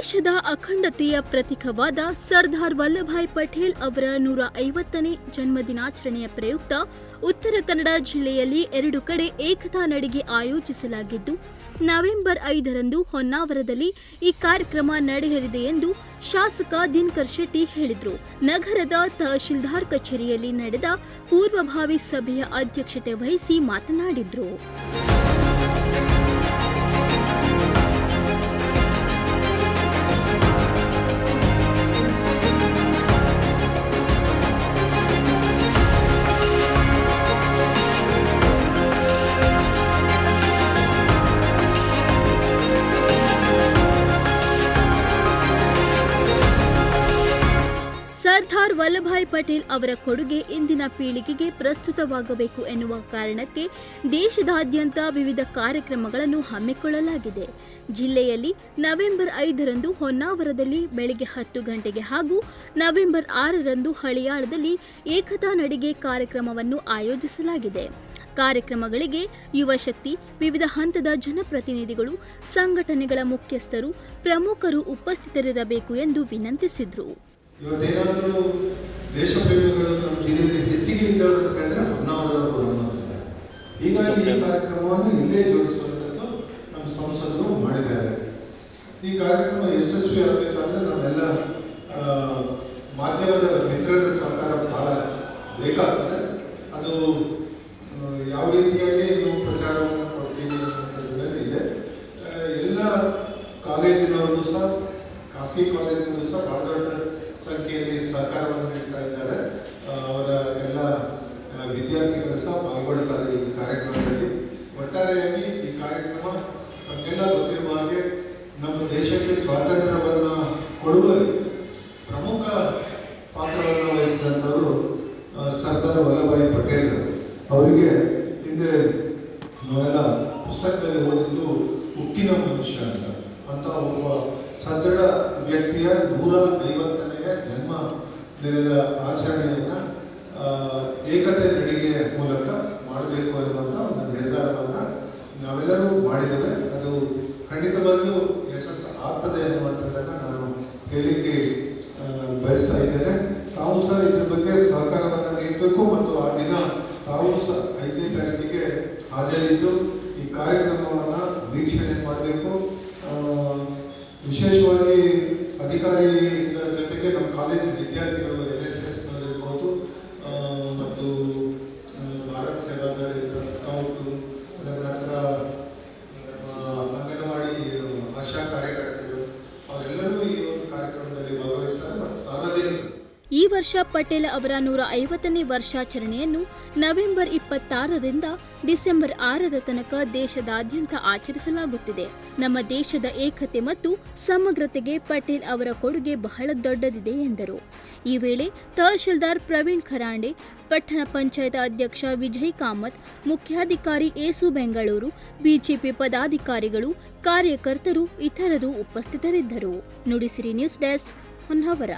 ದೇಶದ ಅಖಂಡತೆಯ ಪ್ರತೀಕವಾದ ಸರ್ದಾರ್ ವಲ್ಲಭಾಯ್ ಪಟೇಲ್ ಅವರ ನೂರ ಐವತ್ತನೇ ಜನ್ಮದಿನಾಚರಣೆಯ ಪ್ರಯುಕ್ತ ಉತ್ತರ ಕನ್ನಡ ಜಿಲ್ಲೆಯಲ್ಲಿ ಎರಡು ಕಡೆ ಏಕತಾ ನಡಿಗೆ ಆಯೋಜಿಸಲಾಗಿದ್ದು, ನವೆಂಬರ್ ಐದರಂದು ಹೊನ್ನಾವರದಲ್ಲಿ ಈ ಕಾರ್ಯಕ್ರಮ ನಡೆಯಲಿದೆ ಎಂದು ಶಾಸಕ ದಿನಕರ್ ಶೆಟ್ಟಿ ಹೇಳಿದರು. ನಗರದ ತಹಶೀಲ್ದಾರ್ ಕಚೇರಿಯಲ್ಲಿ ನಡೆದ ಪೂರ್ವಭಾವಿ ಸಭೆಯ ಅಧ್ಯಕ್ಷತೆ ವಹಿಸಿ ಮಾತನಾಡಿದರು. ವಲ್ಲಭಾಯ್ ಪಟೇಲ್ ಅವರ ಕೊಡುಗೆ ಇಂದಿನ ಪೀಳಿಗೆಗೆ ಪ್ರಸ್ತುತವಾಗಬೇಕು ಎನ್ನುವ ಕಾರಣಕ್ಕೆ ದೇಶದಾದ್ಯಂತ ವಿವಿಧ ಕಾರ್ಯಕ್ರಮಗಳನ್ನು ಹಮ್ಮಿಕೊಳ್ಳಲಾಗಿದೆ. ಜಿಲ್ಲೆಯಲ್ಲಿ ನವೆಂಬರ್ ಐದರಂದು ಹೊನ್ನಾವರದಲ್ಲಿ ಬೆಳಗ್ಗೆ ಹತ್ತು ಗಂಟೆಗೆ ಹಾಗೂ ನವೆಂಬರ್ ಆರರಂದು ಹಳಿಯಾಳದಲ್ಲಿ ಏಕತಾ ನಡಿಗೆ ಕಾರ್ಯಕ್ರಮವನ್ನು ಆಯೋಜಿಸಲಾಗಿದೆ. ಕಾರ್ಯಕ್ರಮಗಳಿಗೆ ಯುವಶಕ್ತಿ ವಿವಿಧ ಹಂತದ ಜನಪ್ರತಿನಿಧಿಗಳು, ಸಂಘಟನೆಗಳ ಮುಖ್ಯಸ್ಥರು, ಪ್ರಮುಖರು ಉಪಸ್ಥಿತರಿರಬೇಕು ಎಂದು ವಿನಂತಿಸಿದರು. ಇವತ್ತೇನಾದರೂ ದೇಶ ಪ್ರೇಮಿಗಳು ನಮ್ಮ ಜಿಲ್ಲೆಯಲ್ಲಿ ಹೆಚ್ಚಿಗೆ ಇದ್ದವರು ಅಂತ ಹೇಳಿದ್ರೆ ಹೊನ್ನಾವರವರು ಅನ್ನುವಂಥದ್ದು. ಹೀಗಾಗಿ ಈ ಕಾರ್ಯಕ್ರಮವನ್ನು ಇಲ್ಲೇ ಜೋಡಿಸುವಂಥದ್ದು ನಮ್ಮ ಸಂಸದರು ಮಾಡಿದ್ದಾರೆ. ಈ ಕಾರ್ಯಕ್ರಮ ಯಶಸ್ವಿ ಆಗಬೇಕಂದ್ರೆ ನಮ್ಮೆಲ್ಲ ಮಾಧ್ಯಮದ ಮಿತ್ರರ ಸಹಕಾರ ಬಹಳ ಬೇಕಾಗ್ತದೆ. ಅದು ಯಾವ ರೀತಿಯಾಗಿ ನೀವು ಪ್ರಚಾರವನ್ನು ಕೊಡ್ತೀವಿ ಅನ್ನುವಂಥದ್ರ ಮೇಲೆ ಇದೆ. ಎಲ್ಲ ಕಾಲೇಜಿನವರು ಸಹ ಖಾಸಗಿ ಕಾಲೇಜಿನವರು ಸಹ ಬಹಳ ದೊಡ್ಡ ಸಂಖ್ಯೆಯಲ್ಲಿ ಸಹಕಾರವನ್ನು ನೀಡ್ತಾ ಇದ್ದಾರೆ. ಅವರ ಎಲ್ಲ ವಿದ್ಯಾರ್ಥಿಗಳು ಸಹ ಪಾಲ್ಗೊಳ್ತಾರೆ ಈ ಕಾರ್ಯಕ್ರಮದಲ್ಲಿ. ಒಟ್ಟಾರೆಯಾಗಿ ಈ ಕಾರ್ಯಕ್ರಮ ತಮಗೆಲ್ಲ ಗೊತ್ತಿರುವ ಹಾಗೆ ನಮ್ಮ ದೇಶಕ್ಕೆ ಸ್ವಾತಂತ್ರ್ಯವನ್ನು ಕೊಡುವಲ್ಲಿ ಪ್ರಮುಖ ಪಾತ್ರವನ್ನು ವಹಿಸಿದಂಥವರು ಸರ್ದಾರ್ ವಲ್ಲಭಾಯಿ ಪಟೇಲ್ ಅವರಿಗೆ ಹಿಂದೆ ನಾವೆಲ್ಲ ಪುಸ್ತಕದಲ್ಲಿ ಓದಿದ್ದು ಉಕ್ಕಿನ ಮನುಷ್ಯ ಅಂತ. ಅಂತ ಒಬ್ಬ ಸದೃಢ ವ್ಯಕ್ತಿಯ ನೂರ ಐವತ್ತು ದಿನದ ಆಚರಣೆಯನ್ನು ಏಕತೆ ನಡಿಗೆ ಮೂಲಕ ಮಾಡಬೇಕು ಎನ್ನುವಂಥ ಒಂದು ನಿರ್ಧಾರವನ್ನು ನಾವೆಲ್ಲರೂ ಮಾಡಿದ್ದೇವೆ. ಅದು ಖಂಡಿತವಾಗಿಯೂ ಯಶಸ್ಸು ಆಗ್ತದೆ ಅನ್ನುವಂಥದ್ದನ್ನು ನಾನು ಹೇಳಲಿಕ್ಕೆ ಬಯಸ್ತಾ ಇದ್ದೇನೆ. ತಾವು ಸಹ ಇದ್ರ ಬಗ್ಗೆ ಸಹಕಾರವನ್ನು ನೀಡಬೇಕು ಮತ್ತು ಆ ದಿನ ತಾವು ಸಹ ಐದನೇ ತಾರೀಕಿಗೆ ಹಾಜರಿದ್ದು ಈ ಕಾರ್ಯಕ್ರಮವನ್ನು ವೀಕ್ಷಣೆ ಮಾಡಬೇಕು. ವಿಶೇಷವಾಗಿ ಅಧಿಕಾರಿಗಳ ಜೊತೆಗೆ ನಮ್ಮ ಕಾಲೇಜಿನ ವಿದ್ಯಾರ್ಥಿಗಳು ಎಲ್ ಎಸ್ ಎಸ್ ಇರ್ಬೋದು ಆ, ಮತ್ತು ಆ, ಭಾರತ್ ಸೇವಾದಳ ಸ್ಕೌಟು ಅದರ ನಂತರ ಆ, ಅಂಗನವಾಡಿ ಆಶಾ ಕಾರ್ಯಕರ್ತರು ಅವರೆಲ್ಲರೂ ಈ ಒಂದು ಕಾರ್ಯಕ್ರಮದಲ್ಲಿ ಭಾಗವಹಿಸ್ತಾರೆ ಮತ್ತು ಸಾರ್ವಜನಿಕರು ಈ ವರ್ಷ ಪಟೇಲ್ ಅವರ ನೂರ ಐವತ್ತನೇ ವರ್ಷಾಚರಣೆಯನ್ನು ನವೆಂಬರ್ ಇಪ್ಪತ್ತಾರರಿಂದ ಡಿಸೆಂಬರ್ ಆರರ ತನಕ ದೇಶದಾದ್ಯಂತ ಆಚರಿಸಲಾಗುತ್ತಿದೆ. ನಮ್ಮ ದೇಶದ ಏಕತೆ ಮತ್ತು ಸಮಗ್ರತೆಗೆ ಪಟೇಲ್ ಅವರ ಕೊಡುಗೆ ಬಹಳ ದೊಡ್ಡದಿದೆ ಎಂದರು. ಈ ವೇಳೆ ತಹಶೀಲ್ದಾರ್ ಪ್ರವೀಣ್ ಖರಾಂಡೆ, ಪಟ್ಟಣ ಪಂಚಾಯತ್ ಅಧ್ಯಕ್ಷ ವಿಜಯ್ ಕಾಮತ್, ಮುಖ್ಯಾಧಿಕಾರಿ ಏಸು ಬೆಂಗಳೂರು, ಬಿಜೆಪಿ ಪದಾಧಿಕಾರಿಗಳು, ಕಾರ್ಯಕರ್ತರು, ಇತರರು ಉಪಸ್ಥಿತರಿದ್ದರು. Nudisiri news desk Honnavar.